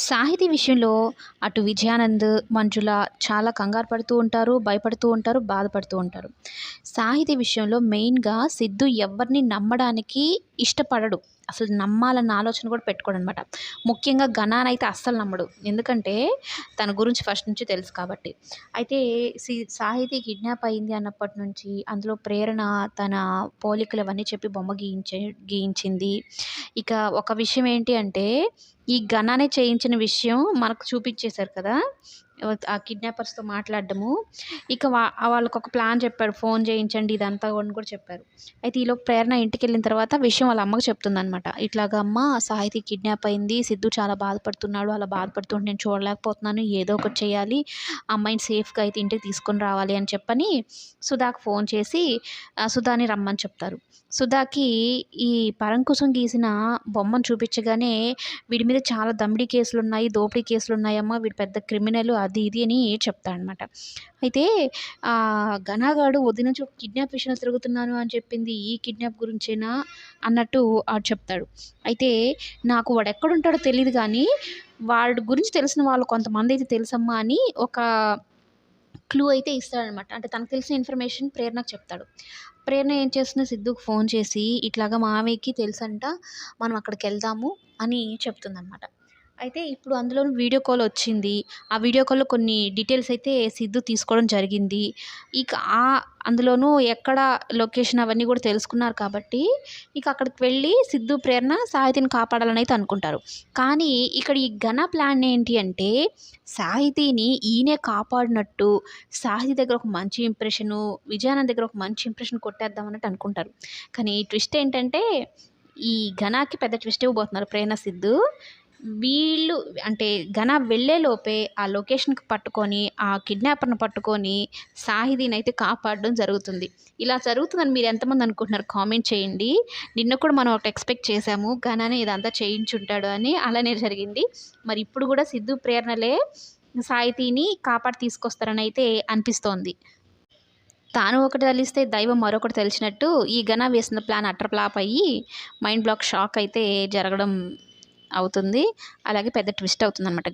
సాహితీ విషయంలో అటు విజయానంద్ మంజుల చాలా కంగారు పడుతూ ఉంటారు భయపడుతూ ఉంటారు బాధపడుతూ ఉంటారు. సాహితీ విషయంలో మెయిన్గా సిద్ధు ఎవరిని నమ్మడానికి ఇష్టపడడు. అసలు నమ్మాలన్న ఆలోచన కూడా పెట్టుకోడు అనమాట ముఖ్యంగా గణానైతే అస్సలు నమ్మడు. ఎందుకంటే తన గురించి ఫస్ట్ నుంచి తెలుసు కాబట్టి. అయితే సి సాహితీ కిడ్నాప్ అయింది అన్నప్పటి నుంచి అందులో ప్రేరణ తన పోలికలు అవన్నీ చెప్పి బొమ్మ గీయించే గీయించింది. ఇక ఒక విషయం ఏంటి అంటే ఈ గణానే చేయించిన విషయం మనకు చూపించేశారు కదా? ఆ కిడ్నాపర్స్తో మాట్లాడడము. ఇక వా వాళ్ళకు ఒక ప్లాన్ చెప్పాడు ఫోన్ చేయించండి ఇదంతా అని కూడా చెప్పారు. అయితే ఈలో ప్రేరణ ఇంటికి వెళ్ళిన తర్వాత విషయం వాళ్ళ అమ్మకి చెప్తుందనమాట ఇట్లాగ అమ్మ సాహితీ కిడ్నాప్ అయింది. సిద్ధు చాలా బాధపడుతున్నాడు. అలా బాధపడుతుంటే నేను చూడలేకపోతున్నాను. ఏదో ఒకటి చేయాలి. అమ్మాయిని సేఫ్గా అయితే ఇంటికి తీసుకొని రావాలి అని చెప్పని సుధాకు ఫోన్ చేసి సుధాని రమ్మని చెప్తారు. సుధాకి ఈ పరంకుశం గీసిన బొమ్మను చూపించగానే వీడి మీద చాలా దమ్మిడీ కేసులు ఉన్నాయి దోపిడీ కేసులు ఉన్నాయమ్మా వీడు పెద్ద క్రిమినల్ అది ఇది అని చెప్తాడనమాట అయితే ఘనాగాడు వదిన నుంచి కిడ్నాప్ విషయంలో తిరుగుతున్నాను అని చెప్పింది ఈ కిడ్నాప్ గురించేనా అన్నట్టు ఆడు చెప్తాడు. అయితే నాకు వాడు ఎక్కడుంటాడో తెలియదు కానీ వాడి గురించి తెలిసిన వాళ్ళు కొంతమంది అయితే తెలుసమ్మా అని ఒక క్లూ అయితే ఇస్తాడనమాట అంటే తనకు తెలిసిన ఇన్ఫర్మేషన్ ప్రేరణకు చెప్తాడు. ప్రేరణ ఏం చేస్తుంది సిద్ధుకు ఫోన్ చేసి ఇట్లాగా మామయ్యకి తెలుసంట మనం అక్కడికి వెళ్దాము అని చెప్తుందనమాట అయితే ఇప్పుడు అందులో వీడియో కాల్ వచ్చింది. ఆ వీడియో కాల్లో కొన్ని డీటెయిల్స్ అయితే సిద్ధు తీసుకోవడం జరిగింది. ఇక ఆ అందులోనూ ఎక్కడ లొకేషన్ అవన్నీ కూడా తెలుసుకున్నారు కాబట్టి ఇక అక్కడికి వెళ్ళి సిద్ధు ప్రేరణ సాహితీని కాపాడాలని అయితే అనుకుంటారు. కానీ ఇక్కడ ఈ ఘన ప్లాన్ ఏంటి అంటే సాహితీని ఈయనే కాపాడినట్టు సాహితీ దగ్గర ఒక మంచి ఇంప్రెషను విజయానంద్ దగ్గర ఒక మంచి ఇంప్రెషన్ కొట్టేద్దాం అన్నట్టు అనుకుంటారు. కానీ ట్విస్ట్ ఏంటంటే ఈ ఘనాకి పెద్ద ట్విస్ట్ ఇవ్వబోతున్నారు ప్రేరణ సిద్ధు. వీళ్ళు అంటే ఘన వెళ్ళేలోపే ఆ లొకేషన్కి పట్టుకొని ఆ కిడ్నాపర్ని పట్టుకొని సాహిదీని అయితే కాపాడడం జరుగుతుంది. ఇలా జరుగుతుందని మీరు ఎంతమంది అనుకుంటున్నారు కామెంట్ చేయండి. నిన్న కూడా మనం ఒకటి ఎక్స్పెక్ట్ చేశాము ఘననే ఇదంతా చేయించుంటాడు అని అలానే జరిగింది. మరి ఇప్పుడు కూడా సిద్ధు ప్రేరణలే సాహితీని కాపాడి తీసుకొస్తారని అయితే అనిపిస్తోంది. తాను ఒకటి తెలిస్తే దైవం మరొకటి తెలిసినట్టు ఈ ఘన వేసిన ప్లాన్ అటర్ ఫ్లాప్ అయ్యి మైండ్ బ్లాక్ షాక్ అయితే జరగడం అవుతుంది. అలాగే పెద్ద ట్విస్ట్ అవుతుంది అనమాట